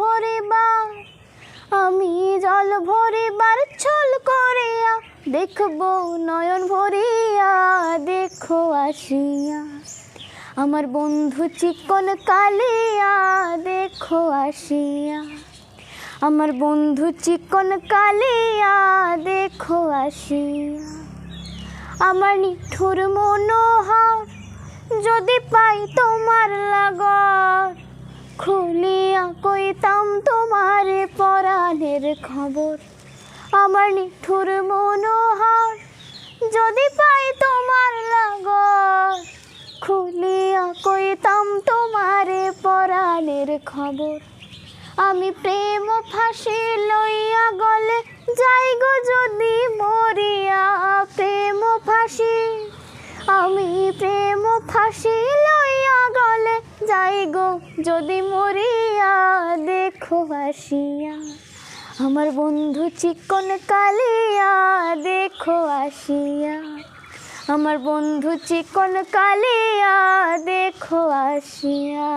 ভরিবার আমি জল ভরিবার ছল করিয়া দেখব নয়ন ভরিয়া, দেখো আসিয়া। আমার বন্ধু চিকন কালিয়া, দেখো আসিয়া। আমার বন্ধু চিকন কালিয়া, দেখো আসিয়া। আমার নিঠুর মনোহর, যদি পাই তোমার লাগর খুলিয়া কইতাম তোমার পরাণের খবর। আমার নিঠুর মনোহর যদি পাই তোমার লাগর। খুলিয়া কইতাম তোমার পরাণের খবর। আমি প্রেম ফাঁসি লইয়া গলে যাই গো যদি মরিয়া। প্রেম ফাঁসি, আমি প্রেম ফাঁসি যাই গো, যদি মরিয়া দেখো আসিয়া। আমার বন্ধু চিকন কালিয়া, দেখো আসিয়া। আমার বন্ধু চিকন কালিয়া, দেখো আসিয়া।